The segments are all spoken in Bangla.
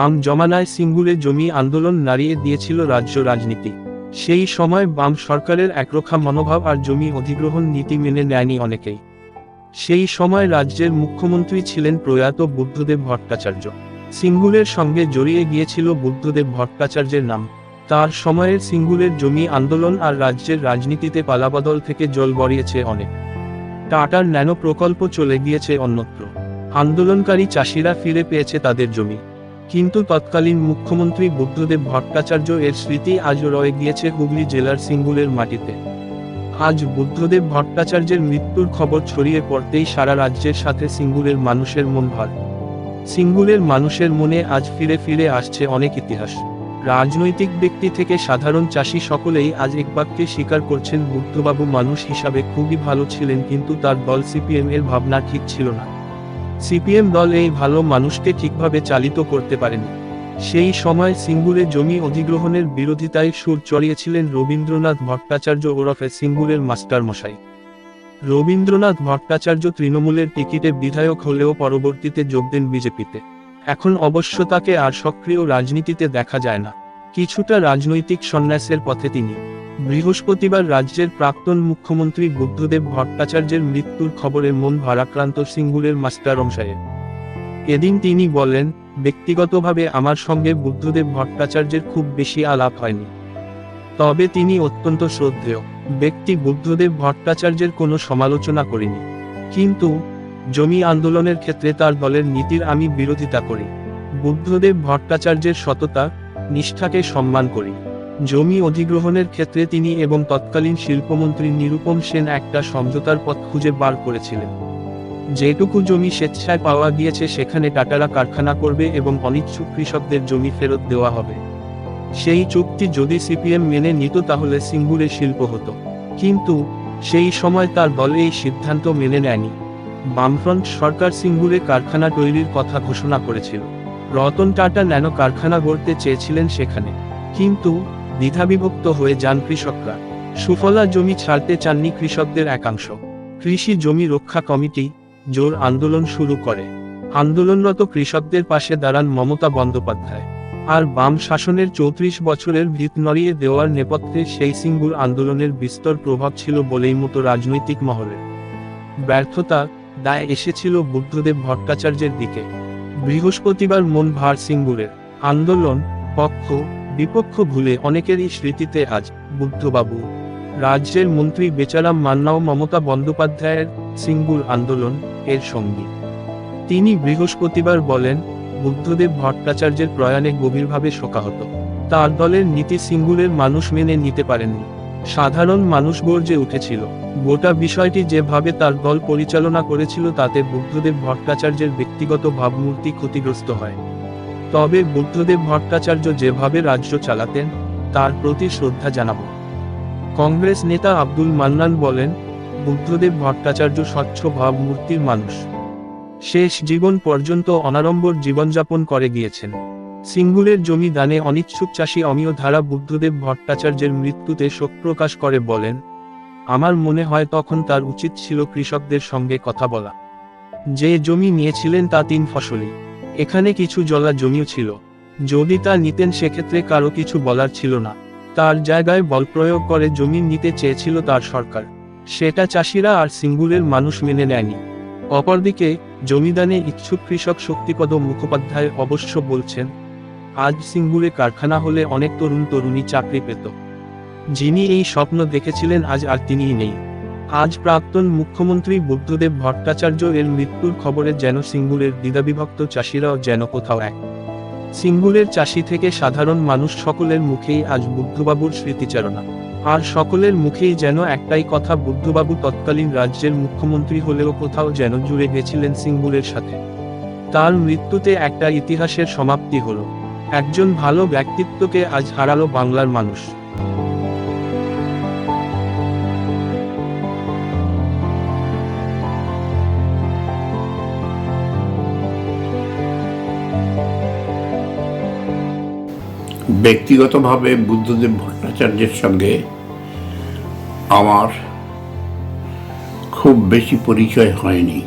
বাম জমানায় সিঙ্গুরে জমি আন্দোলন নাড়িয়ে দিয়েছিল রাজ্য রাজনীতি। সেই সময় বাম সরকারের একরক্ষা মনোভাব আর জমি অধিগ্রহণ নীতি মেনে নেয়নি অনেকেই। সেই সময় রাজ্যের মুখ্যমন্ত্রী ছিলেন প্রয়াত বুদ্ধদেব ভট্টাচার্য। সিঙ্গুরের সঙ্গে জড়িয়ে গিয়েছিল বুদ্ধদেব ভট্টাচার্যের নাম। তার সময়ের সিঙ্গুরের জমি আন্দোলন আর রাজ্যের রাজনীতিতে পালাবদল থেকে জল গড়িয়েছে অনেক। টাটার ন্যানো প্রকল্প চলে গিয়েছে অন্যত্র। আন্দোলনকারী চাষিরা ফিরে পেয়েছে তাদের জমি। কিন্তু তৎকালীন মুখ্যমন্ত্রী বুদ্ধদেব ভট্টাচার্য এর স্মৃতি আজও রয়ে গিয়েছে হুগলি জেলার সিঙ্গুলের মাটিতে। আজ বুদ্ধদেব ভট্টাচার্যের মৃত্যুর খবর ছড়িয়ে পড়তেই সারা রাজ্যের সাথে সিঙ্গুরের মানুষের মন ভার। সিঙ্গুলের মানুষের মনে আজ ফিরে ফিরে আসছে অনেক ইতিহাস। রাজনৈতিক ব্যক্তি থেকে সাধারণ চাষি সকলেই আজ এক বাক্যে স্বীকার করছেন বুদ্ধবাবু মানুষ হিসাবে খুবই ভালো ছিলেন কিন্তু তার দল সিপিএম এর ভাবনা ঠিক ছিল না। সিপিএম দল এই ভালো মানুষকে ঠিকভাবে চালিত করতে পারেনি। সেই সময় সিঙ্গুরে জমি অধিগ্রহণের বিরোধিতায় সুর চড়িয়েছিলেন রবীন্দ্রনাথ ভট্টাচার্য ওরফে সিঙ্গুরের মাস্টার মশাই রবীন্দ্রনাথ ভট্টাচার্য তৃণমূলের টিকিটে বিধায়ক হলেও পরবর্তীতে যোগ দেন বিজেপিতে। এখন অবশ্য তাকে আর সক্রিয় রাজনীতিতে দেখা যায় না। কিছুটা রাজনৈতিক সন্ন্যাসের পথে তিনি বৃহস্পতিবার রাজ্যের প্রাক্তন মুখ্যমন্ত্রী বুদ্ধদেব ভট্টাচার্যের মৃত্যুর খবরে মন ভারাক্রান্ত সিঙ্গুরের মাস্টার অংশায়ে এদিন তিনি বলেন, ব্যক্তিগতভাবে আমার সঙ্গে বুদ্ধদেব ভট্টাচার্যের খুব বেশি আলাপ হয়নি। তবে তিনি অত্যন্ত শ্রদ্ধেয়। ব্যক্তি বুদ্ধদেব ভট্টাচার্যের কোনো সমালোচনা করিনি। কিন্তু, জমি আন্দোলনের ক্ষেত্রে তার দলের নীতির আমি বিরোধিতা করি। বুদ্ধদেব ভট্টাচার্যের সততা, নিষ্ঠাকে সম্মান করি। জমি অধিগ্রহণের ক্ষেত্রে তিনি এবং তৎকালীন শিল্পমন্ত্রী নিরুপম সেন একটা সমঝোতার পথ খুঁজে বার করেছিলেন। যেটুকু জমি স্বেচ্ছায় পাওয়া গিয়েছে সেখানে টাটারা কারখানা করবে এবং অনিচ্ছুক কৃষকদের জমি ফেরত দেওয়া হবে। সেই চুক্তি যদি সিপিএম মেনে নিত তাহলে সিঙ্গুরে শিল্প হতো। কিন্তু সেই সময় তার দল এই সিদ্ধান্ত মেনে নেয়নি। বামফ্রন্ট সরকার সিঙ্গুরে কারখানা তৈরির কথা ঘোষণা করেছিল। রতন টাটা ন্যানো কারখানা গড়তে চেয়েছিলেন সেখানে। কিন্তু দ্বিধাবিভক্ত হয়ে যান কৃষকরা। সুফলা জমি ছাড়তে চাননি কৃষকদের একাংশ। কৃষি জমি রক্ষা কমিটি, জোর আন্দোলন শুরু করে। আন্দোলনরত কৃষকদের পাশে দাঁড়ান মমতা বন্দ্যোপাধ্যায়। আর বাম শাসনের চৌত্রিশ বছরের ভিত নড়িয়ে দেওয়ার নেপথ্যে সেই সিঙ্গুর আন্দোলনের বিস্তর প্রভাব ছিল বলেই মতো রাজনৈতিক মহলে। ব্যর্থতা, দায় এসেছিল বুদ্ধদেব ভট্টাচার্যের দিকে। বৃহস্পতিবার মন ভার সিঙ্গুরের। আন্দোলন, পক্ষ বিপক্ষ ভুলে অনেকেরই স্মৃতিতে আজ বুদ্ধবাবু। রাজ্যের মন্ত্রী বেচারাম মান্নাও মমতা বন্দ্যোপাধ্যায়ের সিঙ্গুর আন্দোলন, এর সঙ্গী। তিনি বৃহস্পতিবার বলেন, বুদ্ধদেব ভট্টাচার্যের প্রয়াণে গভীরভাবে শোকাহত। তার দলের নীতি সিঙ্গুরের মানুষ মেনে নিতে পারেননি। সাধারণ মানুষ গর্জে উঠেছিল। গোটা বিষয়টি যেভাবে তার দল পরিচালনা করেছিল তাতে বুদ্ধদেব ভট্টাচার্যের ব্যক্তিগত ভাবমূর্তি ক্ষতিগ্রস্ত হয়। তবে বুদ্ধদেব ভট্টাচার্য যেভাবে রাজ্য চালাতেন, তার প্রতি শ্রদ্ধা জানাব। কংগ্রেস নেতা আব্দুল মান্নান বলেন, বুদ্ধদেব ভট্টাচার্য স্বচ্ছ ভাবমূর্তির মানুষ। শেষ জীবন পর্যন্ত অনাড়ম্বর জীবনযাপন করে গিয়েছেন। সিঙ্গুরের জমি দানে অনিচ্ছুক চাষী অমিয় ধারা বুদ্ধদেব ভট্টাচার্যের মৃত্যুতে শোক প্রকাশ করে বলেন, আমার মনে হয় তখন তার উচিত ছিল কৃষকদের সঙ্গে কথা বলা। যে জমি নিয়েছিলেন তা তিন ফসলি। এখানে কিছু জলা জমিও ছিল। যদি তা নিতেন সেক্ষেত্রে কারও কিছু বলার ছিল না। তার জায়গায় বল প্রয়োগ করে জমি নিতে চেয়েছিল তার সরকার। সেটা চাষিরা আর সিঙ্গুরের মানুষ মেনে নেয়নি। অপরদিকে, জমিদানে ইচ্ছুক কৃষক শক্তিপদ মুখোপাধ্যায় অবশ্য বলছেন, আজ সিঙ্গুরে কারখানা হলে অনেক তরুণ তরুণী চাকরি পেত। যিনি এই স্বপ্ন দেখেছিলেন, আজ আর তিনিই নেই। আজ প্রাক্তন মুখ্যমন্ত্রী বুদ্ধদেব ভট্টাচার্য এর মৃত্যুর খবরে যেন সিঙ্গুরের দ্বিধাবিভক্ত চাষিরাও যেন কোথাও এক। সিঙ্গুরের চাষি থেকে সাধারণ মানুষ সকলের মুখেই আজ বুদ্ধবাবুর স্মৃতিচারণা। আর সকলের মুখেই যেন একটাই কথা, বুদ্ধবাবু তৎকালীন রাজ্যের মুখ্যমন্ত্রী হলেও কোথাও যেন জুড়ে গেছিলেন সিঙ্গুরের সাথে। তার মৃত্যুতে একটা ইতিহাসের সমাপ্তি হলো। একজন ভালো ব্যক্তিত্বকে আজ হারালো বাংলার মানুষ। ব্যক্তিগতভাবে বুদ্ধদেব ভট্টাচার্যের সঙ্গে আমার খুব বেশি পরিচয় হয়নি।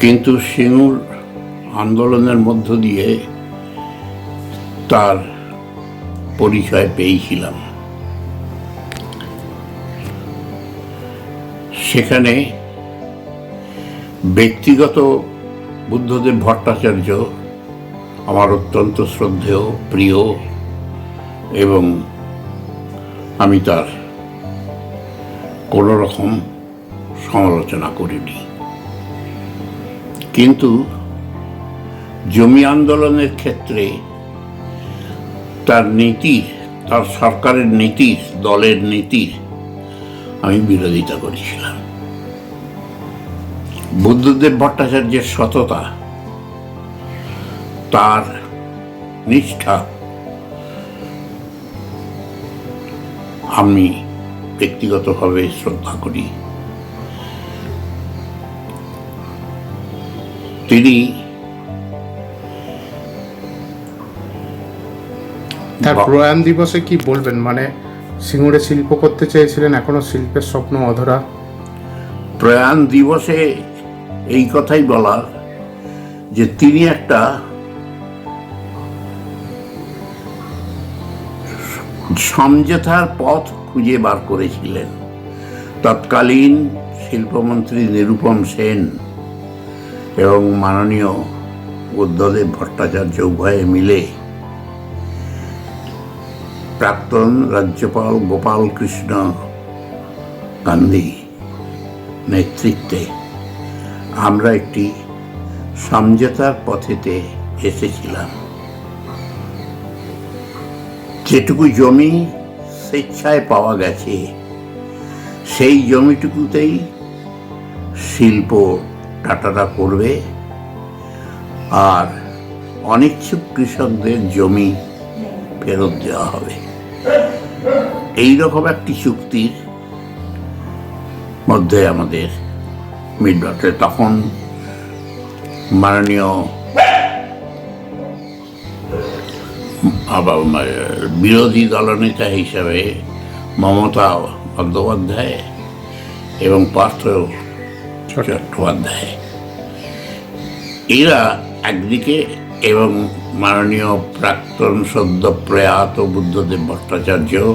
কিন্তু সিঙ্গুর আন্দোলনের মধ্য দিয়ে তার পরিচয় পেয়েছিলাম। সেখানে ব্যক্তিগত বুদ্ধদেব ভট্টাচার্য আমার অত্যন্ত শ্রদ্ধেয়, প্রিয় এবং আমি তার কোনো রকম সমালোচনা করিনি। কিন্তু জমি আন্দোলনের ক্ষেত্রে তার নীতি, তার সরকারের নীতি, দলের নীতির আমি বিরোধিতা করেছিলাম। বুদ্ধদেব ভট্টাচার্যের সততা তার নিষ্ঠা। আমি ব্যক্তিগতভাবে শ্রদ্ধা করি। তিনি তার প্রয়াণ দিবসে কি বলবেন? মানে সিঙ্গুরে শিল্প করতে চেয়েছিলেন এখনও শিল্পের স্বপ্ন অধরা। প্রয়াণ দিবসে এই কথাই বলার যে তিনি একটা সমঝোতার পথ খুঁজে বার করেছিলেন। তৎকালীন শিল্পমন্ত্রী নিরুপম সেন এবং মাননীয় বুদ্ধদেব ভট্টাচার্য উভয়ে মিলে প্রাক্তন রাজ্যপাল গোপাল কৃষ্ণ গান্ধী নেতৃত্বে আমরা একটি সমঝোতার পথেতে এসেছিলাম। যেটুকু জমি স্বেচ্ছায় পাওয়া গেছে, সেই জমিটুকুতেই শিল্প টাটাটা করবে। আর অনিচ্ছুক কৃষকদের জমি ফেরত দেওয়া হবে। এই রকম একটি চুক্তির মধ্যে আমাদের মিডবাটে তখন মাননীয় বিরোধী দলনেতা হিসাবে মমতা বন্দ্যোপাধ্যায় এবং পার্থ চট্টোপাধ্যায়। এরা একদিকে এবং মাননীয় প্রাক্তন সদ্য প্রয়াত বুদ্ধদেব ভট্টাচার্য,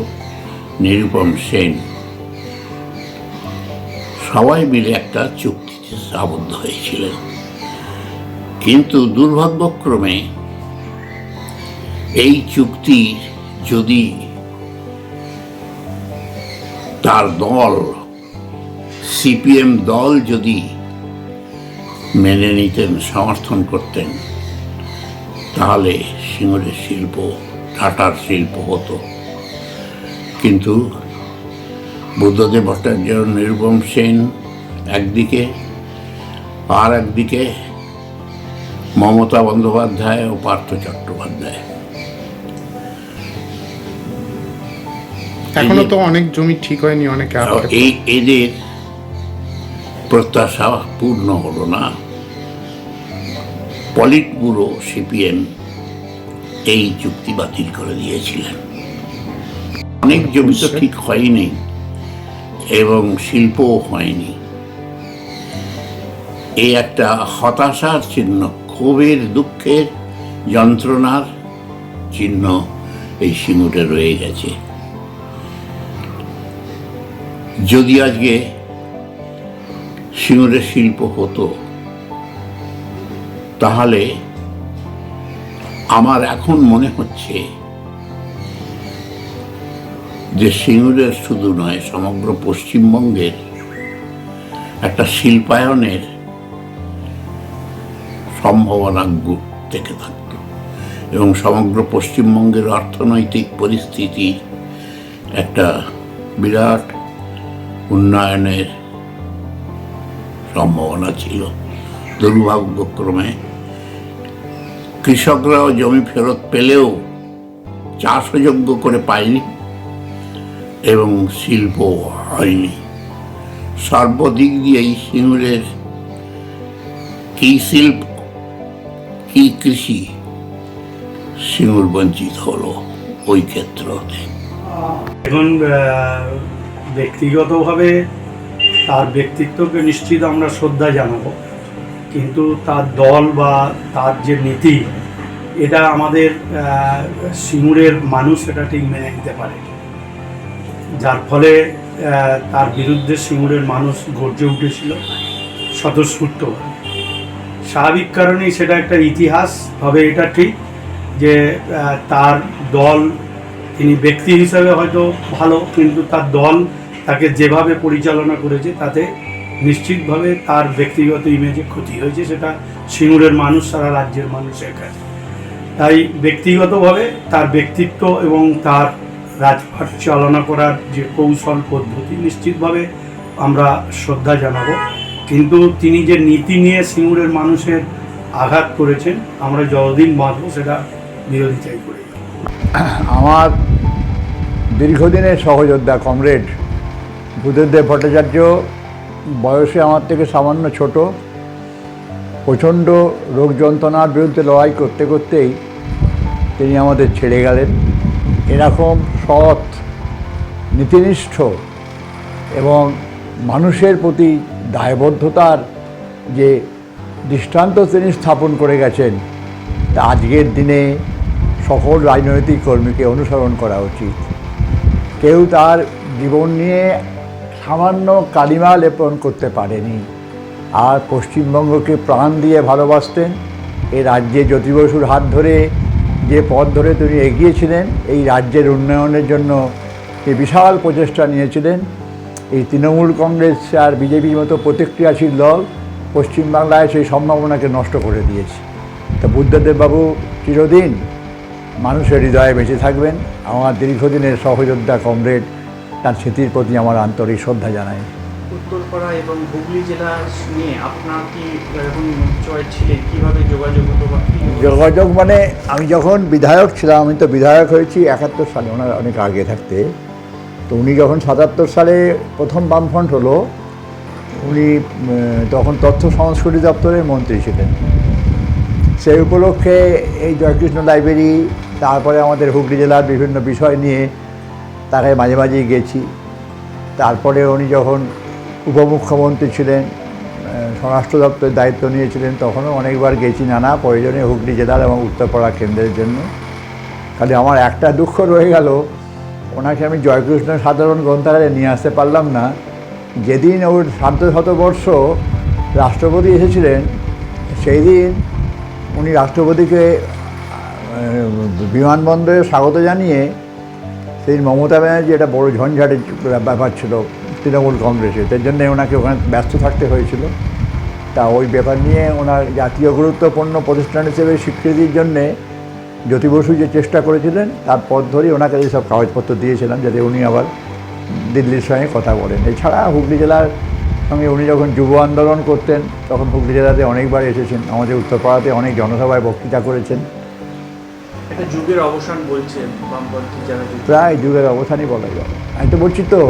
নিরুপম সেন, সবাই মিলে একটা চুক্তিতে আবদ্ধ হয়েছিলেন। কিন্তু দুর্ভাগ্যক্রমে এই চুক্তি যদি তার দল, সিপিএম দল যদি মেনে নিতেন, সমর্থন করতেন, তাহলে সিঙ্গুরের শিল্প, টাটার শিল্প হতো। কিন্তু বুদ্ধদেব ভট্টাচার্য নিরুপম সেন একদিকে, আর একদিকে মমতা বন্দ্যোপাধ্যায় ও পার্থ চট্টোপাধ্যায়। এখনও তো অনেক জমি ঠিক হয়নি অনেকে এই এদের প্রত্যাশা পূর্ণ হলো না। পলিট ব্যুরো সিপিএম এই চুক্তি বাতিল করে দিয়েছিলেন। অনেক জমি তো ঠিক হয়নি এবং শিল্পও হয়নি। এই একটা হতাশার চিহ্ন ক্ষোভের দুঃখের যন্ত্রণার চিহ্ন এই সিঙ্গুরে রয়ে গেছে। যদি আজকে সিঙ্গুরের শিল্প হতো, তাহলে আমার এখন মনে হচ্ছে যে সিঙ্গুরের শুধু নয়, সমগ্র পশ্চিমবঙ্গের একটা শিল্পায়নের সম্ভাবনা থেকে থাকত। এবং সমগ্র পশ্চিমবঙ্গের অর্থনৈতিক পরিস্থিতি একটা বিরাট উন্নয়নের সম্ভাবনা ছিল। দুর্ভাগ্যক্রমে কৃষকরাও জমি ফেরত পেলেও চাষযোগ্য করে পায়নি এবং শিল্প হয়নি। সর্বদিক দিয়েই সিঙ্গুরের কি শিল্প, কি কৃষি সিঙ্গুর বঞ্চিত হলো ওই ক্ষেত্রতে। এখন ব্যক্তিগতভাবে তার ব্যক্তিত্বকে নিশ্চিত আমরা শ্রদ্ধা জানাব। কিন্তু তার দল বা তার যে নীতি, এটা আমাদের সিঙ্গুরের মানুষ এটা ঠিক মেনে নিতে পারে। যার ফলে তার বিরুদ্ধে সিঙ্গুরের মানুষ গর্জে উঠেছিল স্বতঃস্ফূর্তভাবে স্বাভাবিক কারণেই সেটা একটা ইতিহাস, তবে এটা ঠিক যে তার দল তিনি ব্যক্তি হিসাবে হয়তো ভালো, কিন্তু তার দল তাকে যেভাবে পরিচালনা করেছে, তাতে নিশ্চিতভাবে তার ব্যক্তিগত ইমেজে ক্ষতি হয়েছে, সেটা সিঙ্গুরের মানুষ, সারা রাজ্যের মানুষের কাছে। তাই ব্যক্তিগতভাবে তার ব্যক্তিত্ব এবং তার রাজপাট চালনা করার যে কৌশল, পদ্ধতি, নিশ্চিতভাবে আমরা শ্রদ্ধা জানাব। কিন্তু তিনি যে নীতি নিয়ে সিঙ্গুরের মানুষের আঘাত করেছেন, আমরা যতদিন বাঁচবো, সেটা বিরোধিতাই করি আমার দীর্ঘদিনের সহযোদ্ধা কমরেড বুদ্ধদেব ভট্টাচার্য, বয়সে আমার থেকে সামান্য ছোট, প্রচণ্ড রোগ যন্ত্রণার বিরুদ্ধে লড়াই করতে করতেই তিনি আমাদের ছেড়ে গেলেন। এরকম সৎ, নীতিনিষ্ঠ এবং মানুষের প্রতি দায়বদ্ধতার যে দৃষ্টান্ত তিনি স্থাপন করে গেছেন, তা আজকের দিনে সকল রাজনৈতিক কর্মীকে অনুসরণ করা উচিত। কেউ তার জীবন নিয়ে সামান্য কালিমা লেপন করতে পারেনি। আর পশ্চিমবঙ্গকে প্রাণ দিয়ে ভালোবাসতেন। এই রাজ্যে জ্যোতি বসুর হাত ধরে যে পথ ধরে তিনি এগিয়েছিলেন, এই রাজ্যের উন্নয়নের জন্য যে বিশাল প্রচেষ্টা নিয়েছিলেন। এই তৃণমূল কংগ্রেস আর বিজেপির মতো প্রতিক্রিয়াশীল দল পশ্চিমবাংলায় সেই সম্ভাবনাকে নষ্ট করে দিয়েছে। তো বুদ্ধদেববাবু চিরদিন মানুষের হৃদয়ে বেঁচে থাকবেন। আমার দীর্ঘদিনের সহযোদ্ধা কমরেড তার স্মৃতির প্রতি আমার আন্তরিক শ্রদ্ধা জানাই। উত্তরপাড়া এবং হুগলি জেলা নিয়ে আপনার কি ছিলেন? কীভাবে যোগাযোগ হতো যোগাযোগ মানে আমি যখন বিধায়ক ছিলাম আমি তো বিধায়ক হয়েছি একাত্তর সালে ওনার অনেক আগে থাকতে। তো উনি যখন সাতাত্তর সালে প্রথম বামফ্রন্ট হলো উনি তখন তথ্য সংস্কৃতি দপ্তরের মন্ত্রী ছিলেন। সেই উপলক্ষে এই জয়কৃষ্ণ লাইব্রেরি, তারপরে আমাদের হুগলি জেলার বিভিন্ন বিষয় নিয়ে তাকে মাঝে মাঝেই গেছি। তারপরে উনি যখন উপমুখ্যমন্ত্রী ছিলেন স্বরাষ্ট্র দপ্তরের দায়িত্ব নিয়েছিলেন, তখনও অনেকবার গেছি নানা প্রয়োজনে হুগলি জেলার এবং উত্তরপাড়া কেন্দ্রের জন্য। খালি আমার একটা দুঃখ রয়ে গেল, ওনাকে আমি জয়কৃষ্ণ সাধারণ গ্রন্থাগারে নিয়ে আসতে পারলাম না। যেদিন ওর সার্ধ শতবর্ষ রাষ্ট্রপতি এসেছিলেন, সেই দিন উনি রাষ্ট্রপতিকে বিমানবন্দরে স্বাগত জানিয়ে সেই মমতা ব্যানার্জি এটা বড় ঝঞ্ঝাটের ব্যাপার ছিল তৃণমূল কংগ্রেসে। তার জন্যে ওনাকে ওখানে ব্যস্ত থাকতে হয়েছিল। তা ওই ব্যাপার নিয়ে ওনার জাতীয় গুরুত্বপূর্ণ প্রতিষ্ঠান হিসেবে স্বীকৃতির জন্যে জ্যোতি বসু যে চেষ্টা করেছিলেন, তার পথ ধরেই ওনাকে এইসব কাগজপত্র দিয়েছিলাম যাতে উনি আবার দিল্লির সঙ্গে কথা বলেন। এছাড়া হুগলি জেলার সঙ্গে উনি যখন যুব আন্দোলন করতেন তখন হুগলি জেলাতে অনেকবার এসেছেন। আমাদের উত্তরপাড়াতে অনেক জনসভায় বক্তৃতা করেছেন। একটা যুগের অবসান বলছে বামপন্থী যারা যুগ প্রায় যুগের অবসানই বলা যায়। আমি তো বলছি তো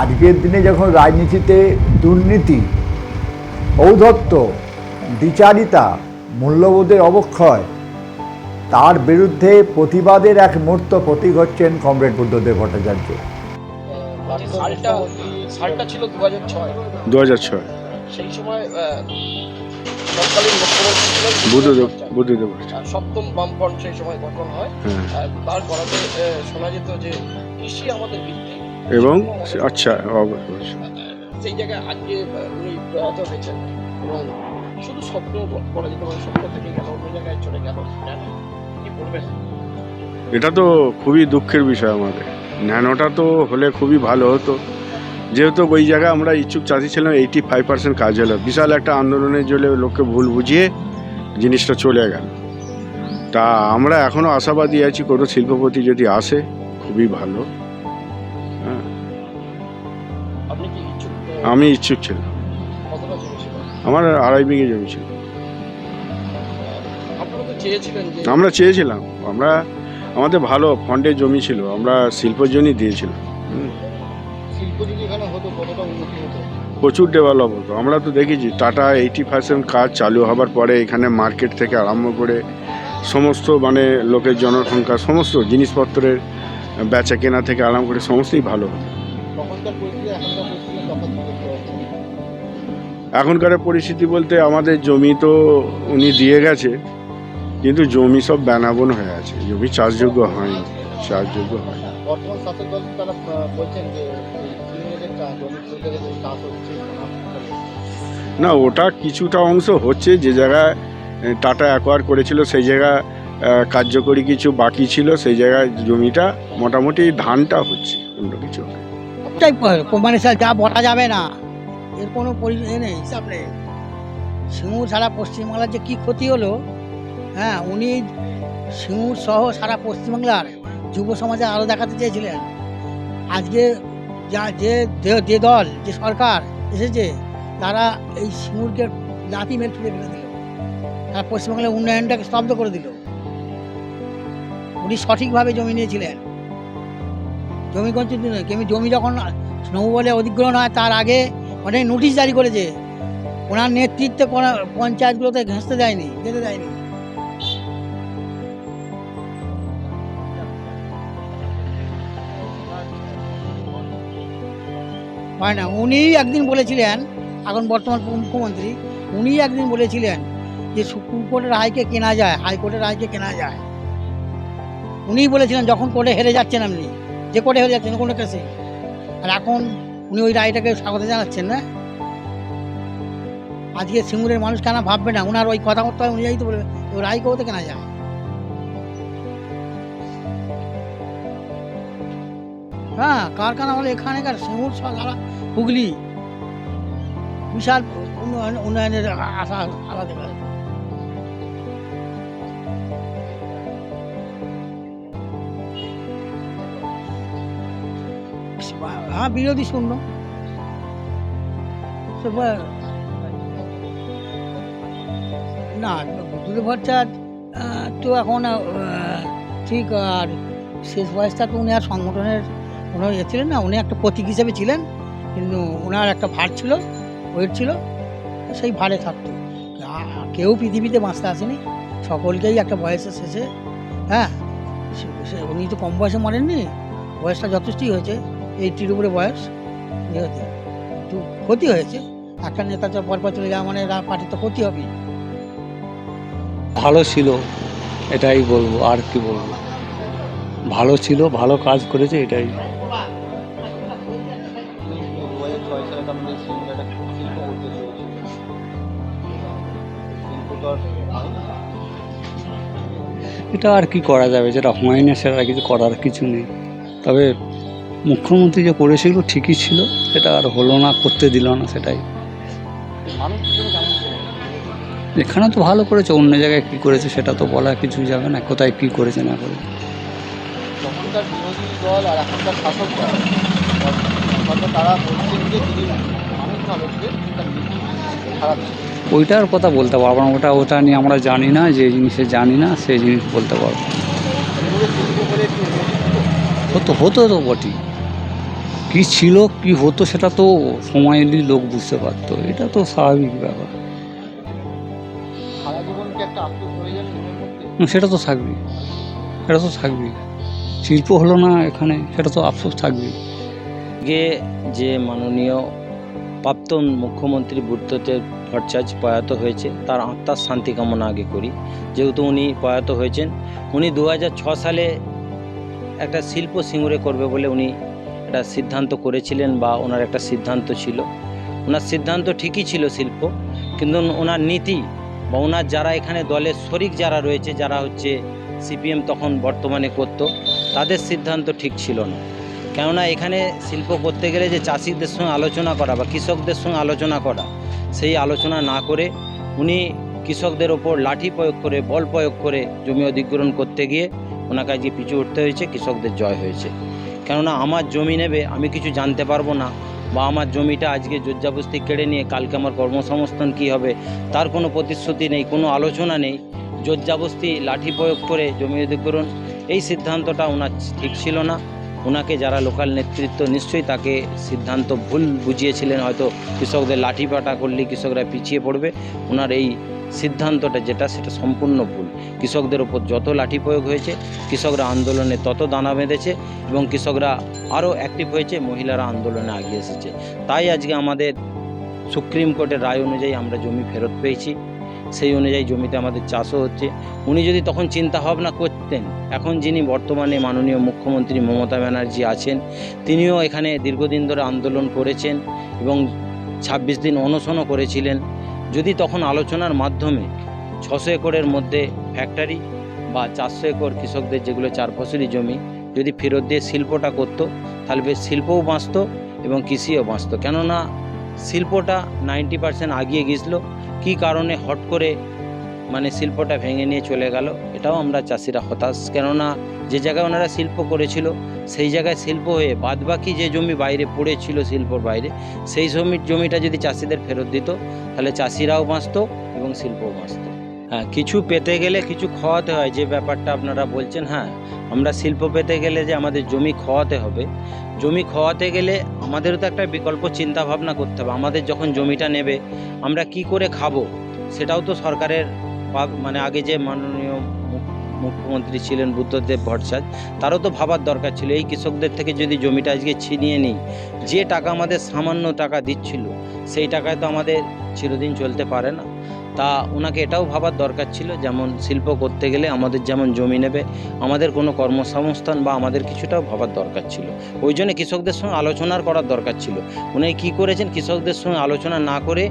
আজকের দিনে যখন রাজনীতিতে দুর্নীতি ঔদ্ধত্য দ্বিচারিতা মূল্যবোধের অবক্ষয় তার বিরুদ্ধে প্রতিবাদের এক মূর্ত প্রতীক হচ্ছেন কমরেড বুদ্ধদেব ভট্টাচার্য। সালটা ছিল দু হাজার ছয়। দু হাজার ছয়। সেই সময় তৎকালীন মুখ্যমন্ত্রী ছিলেন বুদ্ধদেব। বুদ্ধদেব সপ্তম বামফ্রন্ট সেই সময় গঠন হয়। হ্যাঁ। তার করাতে শোনা যেত যে কৃষি আমাদের ভিত্তি। এবং আচ্ছা সেই জায়গায় আজকে উনি প্রয়াত হয়েছেন। এবং শুধু স্বপ্ন বলা যেতে পারে স্বপ্ন থেকে গেল অন্য জায়গায় চলে গেল কি বলবেন? এটা তো খুবই দুঃখের বিষয় আমাদের। ন্যানোটা তো হলে খুবই ভালো হতো। যেহেতু ওই জায়গায় আমরা ইচ্ছুক চাষি ছিলাম এইটি ফাইভ পার্সেন্ট কাজ হলো বিশাল একটা আন্দোলনের জন্য লোককে ভুল বুঝিয়ে জিনিসটা চলে গেল। তা আমরা এখনও আশাবাদী আছি কোনো শিল্পপতি যদি আসে খুবই ভালো। হ্যাঁ। আমি ইচ্ছুক ছিলাম। আমার আড়াই বিঘে জমি ছিল। আমরা চেয়েছিলাম। আমরা আমাদের ভালো ফন্ডের জমি ছিল। আমরা শিল্পের জন্যই দিয়েছিলাম। শিল্প যদি এখানে হতো কতটা উন্নতি হতো? প্রচুর ডেভেলপ হতো। আমরা তো দেখেছি টাটা এইটি পার্সেন্ট কাজ চালু হবার পরে এখানে মার্কেট থেকে আরম্ভ করে সমস্ত মানে লোকের জনসংখ্যা সমস্ত জিনিসপত্রের বেচা কেনা থেকে আরম্ভ করে সমস্তই ভালো হতো। এখনকার পরিস্থিতি বলতে আমাদের জমি তো উনি দিয়ে গেছে কিন্তু জমি সব বেনাবন হয়ে আছে। জমি চাষযোগ্য হয়নি চাষযোগ্য হয় বর্তমান শাসক দল তারা বলছেন যে না, ওটা কিছুটা অংশ হচ্ছে, যে জায়গায় টাটা অ্যাকোয়ার করেছিল, সেই জায়গায় কার্যকরী কিছু বাকি ছিল, সেই জায়গায় জমিটা, মোটামুটি ধানটা হচ্ছে, অন্য কিছু না। সবটাই কোম্পানি স্যার যা বলা যাবে না, এর কোনো নেই, হিসাব নেই সিঙ্গুর সারা পশ্চিমবাংলার যে কী ক্ষতি হলো হ্যাঁ উনি সিঙ্গুর সহ সারা পশ্চিমবাংলার যুব সমাজে আলো দেখাতে চেয়েছিলেন আজকে যা যে যে- দল, যে সরকার এসেছে, তারা এই সিঙ্গুরকে লাথি মেরে তুলে ফেলে দিল। তারা পশ্চিমবাংলার উন্নয়নটাকে স্তব্ধ করে দিল। উনি সঠিকভাবে জমি নিয়েছিলেন। জমি কঞ্চিত জমি যখন নৌবলে অধিগ্রহণ হয়, তার আগে অনেক নোটিশ জারি করেছে। ওনার নেতৃত্বে কোনো পঞ্চায়েতগুলোতে ঘেঁচতে দেয়নি, যেতে দেয়নি। হয় না। উনি একদিন বলেছিলেন, এখন বর্তমান মুখ্যমন্ত্রী, উনি একদিন বলেছিলেন যে সুপ্রিম কোর্টের রায়কে কেনা যায়, হাইকোর্টের রায়কে কেনা যায়। উনিই বলেছিলেন, যখন কোর্টে হেরে যাচ্ছেন আপনি, যে কোর্টে হেরে যাচ্ছেন, কোনো কেসে। আর এখন উনি ওই রায়টাকে স্বাগত জানাচ্ছেন, না? আজকে সিঙ্গুরের মানুষ কেন ভাববে না? ওনার ওই কথাবার্তা অনুযায়ী তো বলবে ওই রায়কেও তো কেনা যায়। হ্যাঁ কারখানা হলো এখানেকার সব সারা হুগলি, বিশাল উন্নয়ন উন্নয়নের আশা আলাদা করে। হ্যাঁ বিরোধী শূন্য। না বুদ্ধদেব ভট্টাচার্য তো এখন ঠিক, আর শেষ বয়সটা তো উনি আর সংগঠনের কোনো ইয়ে ছিলেন না, উনি একটা প্রতীক হিসেবে ছিলেন, কিন্তু ওনার একটা ভার ছিল, ওয়েট ছিল সেই ভারে থাকতো। কেউ পৃথিবীতে বাঁচতে আসেনি, সকলকেই একটা বয়সের শেষে হ্যাঁ? সে- উনি তো কম বয়সে মরেননি, বয়সটা যথেষ্টই হয়েছে, এইটির উপরে বয়স ইয়ে হতে, একটু ক্ষতি হয়েছে, একটা নেতা তো পরপর চলে যাওয়া মানে পার্টির তো ক্ষতি হবে ভালো ছিল, এটাই বলব, আর কি বলব। ভালো ছিল, ভালো কাজ করেছে, এটাই। এটা আর কি করা যাবে? যেটা হয় না সেটা কিছু করার কিছু নেই। তবে মুখ্যমন্ত্রী যে করেছিল ঠিকই ছিল, সেটা আর হলো না, করতে দিল না সেটাই। এখানে তো ভালো করেছে, অন্য জায়গায় কী করেছে সেটা তো বলা কিছু যাবে না, কোথায় কী করেছে না করে তারা ওইটার কথা বলতে পারব না। ওটা ওটা নিয়ে আমরা জানি না যে জিনিসে জানি না সেই জিনিস বলতে পারব। হতো হতো হতো তো বটেই কী ছিল কি হতো সেটা তো সময় এলেই লোক বুঝতে পারতো। এটা তো স্বাভাবিক ব্যাপার। সেটা তো থাকবেই সেটা তো থাকবেই শিল্প হলো না এখানে সেটা তো আফসোস থাকবেই আগে যে মাননীয় প্রাক্তন মুখ্যমন্ত্রী বুদ্ধদেব ভট্টাচার্য প্রয়াত হয়েছে, তার আত্মার শান্তি কামনা আগে করি। যেহেতু উনি প্রয়াত হয়েছেন, উনি দু সালে একটা শিল্প সিঙ্গুরে করবে বলে উনি একটা সিদ্ধান্ত করেছিলেন বা ওনার একটা সিদ্ধান্ত ছিল। ওনার সিদ্ধান্ত ঠিকই ছিল শিল্প, কিন্তু ওনার নীতি বা ওনার যারা এখানে দলের শরিক যারা রয়েছে, যারা হচ্ছে সিপিএম তখন বর্তমানে করত, তাদের সিদ্ধান্ত ঠিক ছিল না। কেননা এখানে শিল্প করতে গেলে যে চাষিদের সঙ্গে আলোচনা করা বা কৃষকদের সঙ্গে আলোচনা করা, সেই আলোচনা না করে উনি কৃষকদের ওপর লাঠি প্রয়োগ করে, বল প্রয়োগ করে জমি অধিগ্রহণ করতে গিয়ে ওনাকে আজকে পিছু উঠতে হয়েছে, কৃষকদের জয় হয়েছে। কেননা আমার জমি নেবে, আমি কিছু জানতে পারব না, বা আমার জমিটা আজকে জোরজাবস্তি কেড়ে নিয়ে কালকে আমার কর্মসংস্থান কী হবে, তার কোনো প্রতিশ্রুতি নেই, কোনো আলোচনা নেই। জোরজাবস্তি লাঠি প্রয়োগ করে জমি অধিগ্রহণ, এই সিদ্ধান্তটা ওনার ঠিক ছিল না। ওনাকে যারা লোকাল নেতৃত্ব, নিশ্চয়ই তাকে সিদ্ধান্ত ভুল বুঝিয়েছিলেন। হয়তো কৃষকদের লাঠি পাটা করলে কৃষকরা পিছিয়ে পড়বে। ওনার এই সিদ্ধান্তটা যেটা, সেটা সম্পূর্ণ ভুল। কৃষকদের ওপর যত লাঠি প্রয়োগ হয়েছে, কৃষকরা আন্দোলনে তত দানা বেঁধেছে এবং কৃষকরা আরও অ্যাক্টিভ হয়েছে, মহিলারা আন্দোলনে আগিয়ে এসেছে। তাই আজকে আমাদের সুপ্রিম কোর্টের রায় অনুযায়ী আমরা জমি ফেরত পেয়েছি। সেই অনুযায়ী জমিতে আমাদের চাষও হচ্ছে। উনি যদি তখন চিন্তা ভাবনা করতেন, এখন যিনি বর্তমানে মাননীয় মুখ্যমন্ত্রী মমতা ব্যানার্জি আছেন, তিনিও এখানে দীর্ঘদিন ধরে আন্দোলন করেছেন এবং ছাব্বিশ দিন অনশনও করেছিলেন। যদি তখন আলোচনার মাধ্যমে ছশো একরের মধ্যে ফ্যাক্টরি বা চারশো একর কৃষকদের যেগুলো চার ফসলি জমি, যদি ফেরত দিয়ে শিল্পটা করতো, তাহলে বেশ শিল্পও বাঁচতো এবং কৃষিও বাঁচতো। কেননা শিল্পটা নাইনটি পার্সেন্ট আগিয়ে গিয়েছিল। কী কারণে হট করে মানে শিল্পটা ভেঙে নিয়ে চলে গেল, এটাও আমরা চাষিরা হতাশ। কেননা যে জায়গায় ওনারা শিল্প করেছিল, সেই জায়গায় শিল্প হয়ে বাদবাকি যে জমি বাইরে পড়েছিল শিল্পর বাইরে, সেই জমির জমিটা যদি চাষিদের ফেরত দিত, তাহলে চাষিরাও বাঁচত এবং শিল্পও বাঁচতো। হ্যাঁ কিছু পেতে গেলে কিছু খাওয়াতে হয়, যে ব্যাপারটা আপনারা বলছেন হ্যাঁ। আমরা শিল্প পেতে গেলে যে আমাদের জমি খাওয়াতে হবে। জমি খাওয়াতে গেলে আমাদেরও তো একটা বিকল্প চিন্তা ভাবনা করতে হবে। আমাদের যখন জমিটা নেবে, আমরা কি করে খাব? সেটাও তো সরকারের মানে আগে যে মাননীয় মুখ্যমন্ত্রী ছিলেন বুদ্ধদেব ভট্টাচার্য, তারও তো ভাবার দরকার ছিল। এই কৃষকদের থেকে যদি জমিটা আজকে ছিনিয়ে নিই, যে টাকা আমাদের সামান্য টাকা দিচ্ছিল, সেই টাকায় তো আমাদের চিরদিন চলতে পারে না। তা ওনাকে এটাও ভাবার দরকার ছিল, যেমন শিল্প করতে গেলে আমাদের যেমন জমি নেবে, আমাদের কোনো কর্মসংস্থান বা আমাদের কিছুটাও ভাবার দরকার ছিল। ওই জন্য কৃষকদের সঙ্গে আলোচনার করার দরকার ছিল। উনি কী করেছেন? কৃষকদের সঙ্গে আলোচনা না করে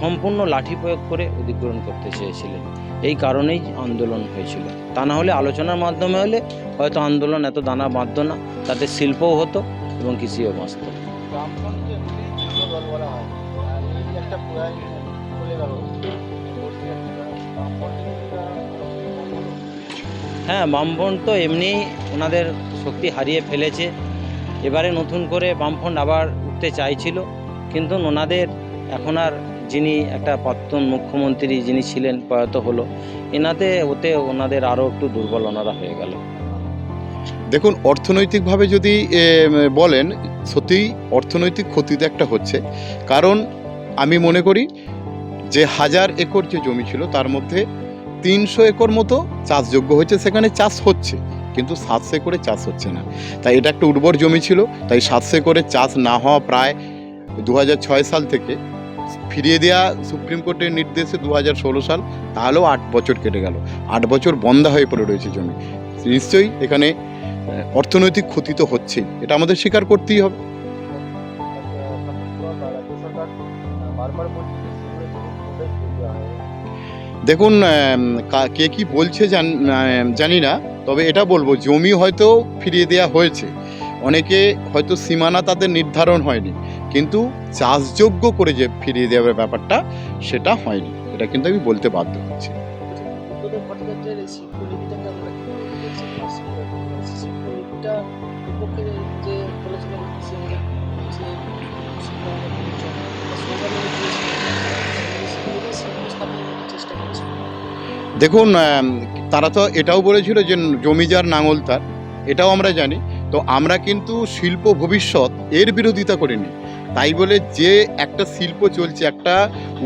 সম্পূর্ণ লাঠি প্রয়োগ করে অধিগ্রহণ করতে চেয়েছিলেন। এই কারণেই আন্দোলন হয়েছিল। তা না হলে আলোচনার মাধ্যমে হলে হয়তো আন্দোলন এত দানা বাঁধত না। তাতে শিল্পও হতো এবং কৃষিও বাঁচত। বামফ্রন্টকে হ্যাঁ বামফ্রন্ট তো এমনি ওনাদের শক্তি হারিয়ে ফেলেছে। এবারে নতুন করে বামফ্রন্ট আবার উঠতে চাইছিল, কিন্তু ওনাদের এখন আর যিনি একটা প্রাক্তন মুখ্যমন্ত্রী যিনি ছিলেন, প্রয়াত হলো, এনাতে ওতে ওনাদের আরও একটু দুর্বল ওনারা হয়ে গেল। দেখুন, অর্থনৈতিকভাবে যদি বলেন, সত্যিই অর্থনৈতিক ক্ষতি তো একটা হচ্ছে। কারণ আমি মনে করি, যে হাজার একর যে জমি ছিল, তার মধ্যে তিনশো একর মতো চাষযোগ্য হচ্ছে সেখানে চাষ হচ্ছে, কিন্তু সাতশো একরে চাষ হচ্ছে না। তাই এটা একটা উর্বর জমি ছিল, তাই সাতশো একরে চাষ না হওয়া প্রায় দু হাজার ছয় সাল থেকে ফিরিয়ে দেওয়া সুপ্রিম কোর্টের নির্দেশে দু ষোলো সাল, তাহলেও আট বছর কেটে গেল। আট বছর বন্ধা হয়ে পড়ে রয়েছে জমি। নিশ্চয়ই এখানে অর্থনৈতিক ক্ষতি তো হচ্ছেই, এটা আমাদের স্বীকার করতেই হবে। বারবার দেখুন কে কি বলছে জান- না, তবে এটা বলব, জমি হয়তো ফিরিয়ে দেওয়া হয়েছে। অনেকে হয়তো সীমানা তাদের নির্ধারণ হয়নি, কিন্তু চাষযোগ্য করে যে ফিরিয়ে দেওয়ার ব্যাপারটা, সেটা হয়নি। এটা কিন্তু আমি বলতে বাধ্য হচ্ছি। দেখুন তারা তো এটাও বলেছিল যে জমি যার নাঙল তার, এটাও আমরা জানি। তো আমরা কিন্তু শিল্প ভবিষ্যৎ এর বিরোধিতা করিনি। তাই বলে যে একটা শিল্প চলছে, একটা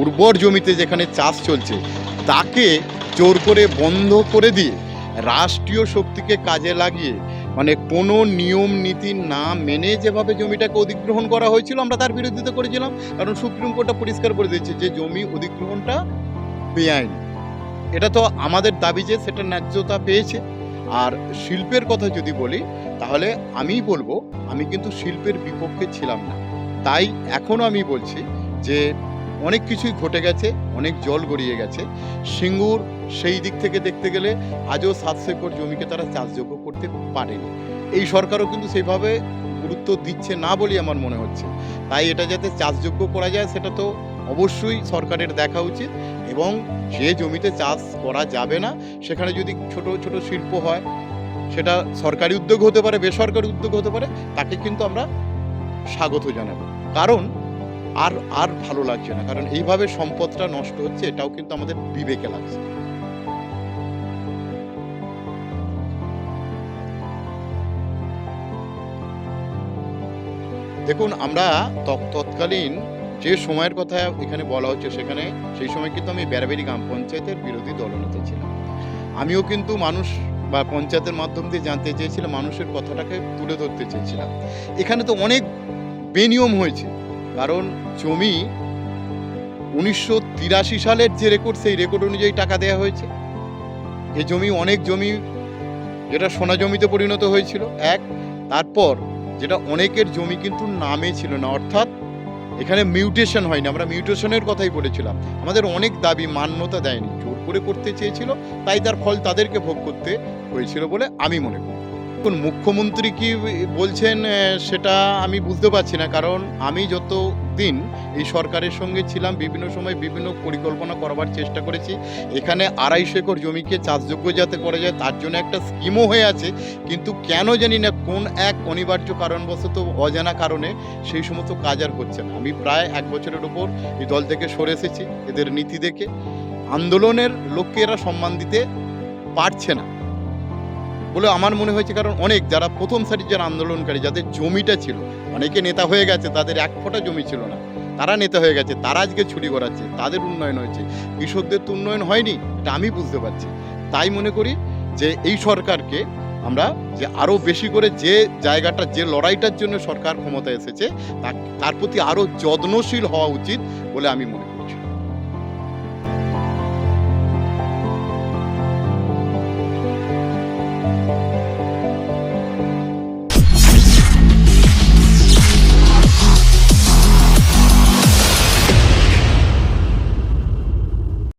উর্বর জমিতে যেখানে চাষ চলছে, তাকে জোর করে বন্ধ করে দিয়ে রাষ্ট্রীয় শক্তিকে কাজে লাগিয়ে মানে কোনো নিয়ম, নীতি না মেনে যেভাবে জমিটাকে অধিগ্রহণ করা হয়েছিল, আমরা তার বিরোধিতা করেছিলাম। কারণ সুপ্রিম কোর্টটা পরিষ্কার করে দিয়েছে যে জমি অধিগ্রহণটা বেআইনি। এটা তো আমাদের দাবি যে সেটা ন্যায্যতা পেয়েছে। আর শিল্পের কথা যদি বলি, তাহলে আমি বলব, আমি কিন্তু শিল্পের বিপক্ষে ছিলাম না। তাই এখনও আমি বলছি যে অনেক কিছুই ঘটে গেছে, অনেক জল গড়িয়ে গেছে। সিঙ্গুর সেই দিক থেকে দেখতে গেলে আজও সাতশো একর জমিকে তারা চাষযোগ্য করতে পারেনি। এই সরকারও কিন্তু সেইভাবে গুরুত্ব দিচ্ছে না বলেই আমার মনে হচ্ছে। তাই এটা যাতে চাষযোগ্য করা যায়, সেটা তো অবশ্যই সরকারের দেখা উচিত এবং যে জমিতে চাষ করা যাবে না, সেখানে যদি ছোট ছোট শিল্প হয়, সেটা সরকারি উদ্যোগ হতে পারে, বেসরকারি উদ্যোগ হতে পারে, তাকে কিন্তু আমরা স্বাগত জানাব। কারণ আর আর ভালো লাগছে না, কারণ এইভাবে সম্পদটা নষ্ট হচ্ছে, এটাও কিন্তু আমাদের বিবেকে লাগছে। দেখুন, আমরা তৎ- তৎকালীন যে সময়ের কথা এখানে বলা হচ্ছে সেখানে, সেই সময় কিন্তু আমি বেড়াবেড়ি গ্রাম পঞ্চায়েতের বিরোধী দলনেতা ছিলাম। আমিও কিন্তু মানুষ বা পঞ্চায়েতের মাধ্যম দিয়ে জানতে চেয়েছিলাম, মানুষের কথাটাকে তুলে ধরতে চেয়েছিলাম। এখানে তো অনেক বেনিয়ম হয়েছে, কারণ জমি উনিশশো তিরাশি সালের যে রেকর্ড সেই রেকর্ড অনুযায়ী টাকা দেওয়া হয়েছে। এই জমি অনেক জমি, যেটা সোনা জমিতে পরিণত হয়েছিল, এক, তারপর যেটা অনেকের জমি কিন্তু নামে ছিল না, অর্থাৎ এখানে মিউটেশন হয়নি, আমরা মিউটেশনের কথাই বলেছিলাম। আমাদের অনেক দাবি মান্যতা দেয়নি, জোর করে করতে চেয়েছিল, তাই তার ফল তাদেরকে ভোগ করতে হয়েছিল বলে আমি মনে করি। এখন মুখ্যমন্ত্রী কি বলছেন সেটা আমি বুঝতে পারছি না, কারণ আমি যত দিন এই সরকারের সঙ্গে ছিলাম, বিভিন্ন সময় বিভিন্ন পরিকল্পনা করবার চেষ্টা করেছি। এখানে আড়াইশো একর জমিকে চাষযোগ্য যাতে করা যায়, তার জন্য একটা স্কিমও হয়ে আছে। কিন্তু কেন জানি না কোন এক অনিবার্য কারণবশত, অজানা কারণে সেই সমস্ত কাজ আর হচ্ছে না। আমি প্রায় এক বছরের ওপর এই দল থেকে সরে এসেছি, এদের নীতি দেখে। আন্দোলনের লোককে এরা সম্মান দিতে পারছে না। বলে আমার মনে হয়েছে কারণ অনেক যারা প্রথম সারির যারা আন্দোলনকারী, যাদের জমিটা ছিল, অনেকে নেতা হয়ে গেছে, তাদের এক ফোঁটা জমি ছিল না। তারা নেতা হয়ে গেছে, তারা আজকে ছুরি করাচ্ছে তাদের উন্নয়ন হয়েছে। কৃষকদের তো উন্নয়ন হয়নি, এটা আমি বুঝতে পারছি। তাই মনে করি যে এই সরকারকে আমরা যে আরও বেশি করে যে জায়গাটা, যে লড়াইটার জন্য সরকার ক্ষমতায় এসেছে তার প্রতি আরও যত্নশীল হওয়া উচিত বলে আমি মনে করি।